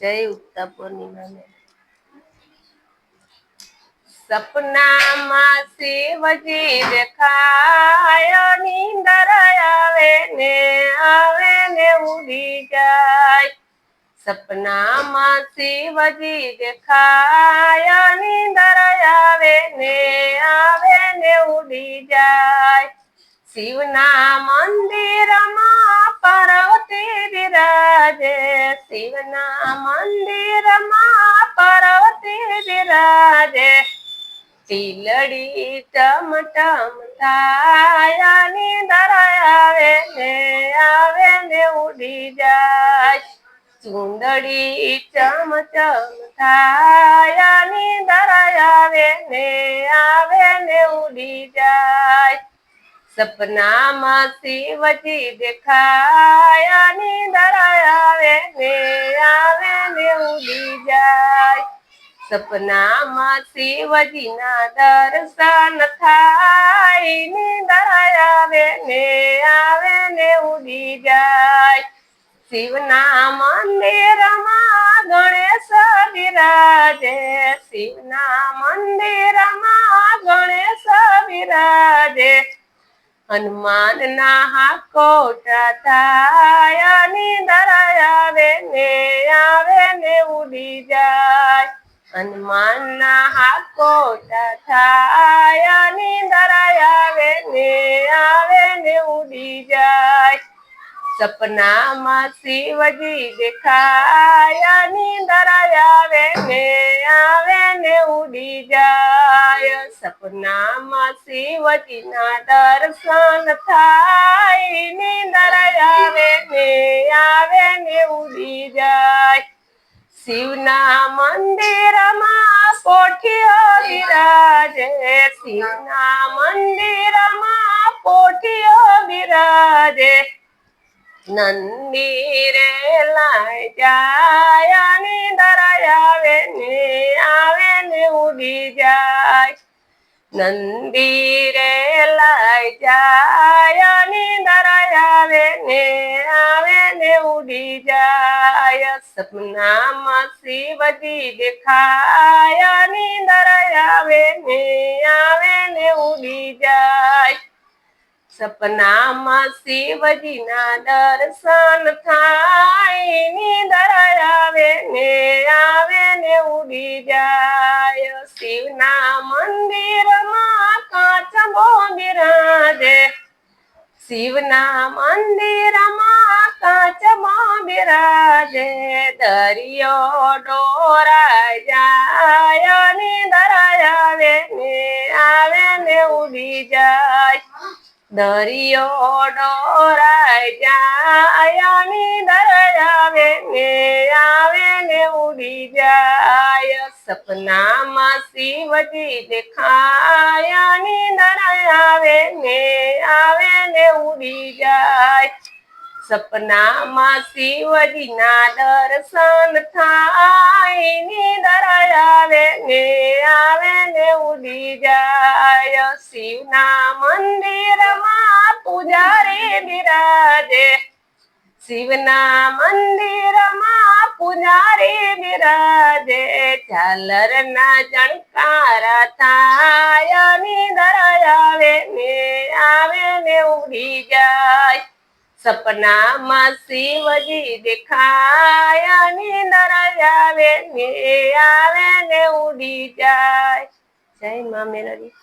જય ઉગતા પૂર્ણિમાને સપનામાં શિવજી દેખાય, નીંદર આવે ને આવે ને ઉડી જાય. સપનામાં શિવજી દેખાય, નીંદર આવે ને આવે ને ઉડી જાય. શિવના મંદિરમાં શિવના મંદિરમાં પાર્વતી બિરાજે. તિલડી ટમ ટમ થાય નીંદર આવે ને આવે ને ઉડી જાય. ચુંદડી ચમ ચમ થાય નીંદર આવે ને આવે ને ઉડી જાય. સપનામાં શિવજી દેખાય, નીંદર આવે ને આવે ને ઉડી જાય. સપનામાં શિવજીના દર્શન થાય, નીંદર આવે ને આવે ને ઉડી જાય. શિવના મંદિરમાં ગણેશ વિરાજે શિવના મંદિરમાં ગણેશ વિરાજે હનુમાન ના હાકોટા થાય નીંદર આવે ને આવે ને ઉડી જાય. હનુમાન ના હાકોટા થાય નીંદર આવે ને આવે ને ઉડી જાય. સપનામાં શિવજી દેખાય નીંદર આવે ને આવે ને ઉડી જાય. સપનામાં શિવજીના દર્શન થાય, નીંદર આવે ને આવે ને ઉડી જાય. શિવના મંદિરમાં કોઠીઓ બિરાજે શિવના મંદિરમાં કોઠીઓ બિરાજે નંદીરે લાય જાય, નીંદર આવે ને આવે ને ઉડી જાય. નંદીરે લાય જાય નીંદર આવે ને આવે ને ઉડી સપનામાં શિવજી દેખાય નીંદર આવે ને આવે ને ઉડી જાય. સપનામાં શિવજીના દર્શન થાય. શિવના મંદિરમાં કાચમાં બિરાજે, દરિયો ડોરાય જાય નીંદર આવે ને આવે ને ઉડી જાય. દરિયો ડોરાય જાય નીંદર આવે ને આવે ને ઉડી જાય. સપનામાં શિવજી દેખાય દરાય આવે ને આવે ને ઉડી જાય. સપનામાં શિવજીના દર્શન થાય, નીંદર આવે ને આવે ને ઉડી જાય. શિવના મંદિરમાં પૂજારી બિરાજે. શિવના મંદિરમાં પૂજારી બિરાજે ઝાલરના જણકાર થાય, નીંદર આવે, ને આવે ને ઉડી જાય. સપનામાં શિવજી દેખાય, નીંદર આવે, ને આવે ને ઉડી જાય. જય મા મેલડી.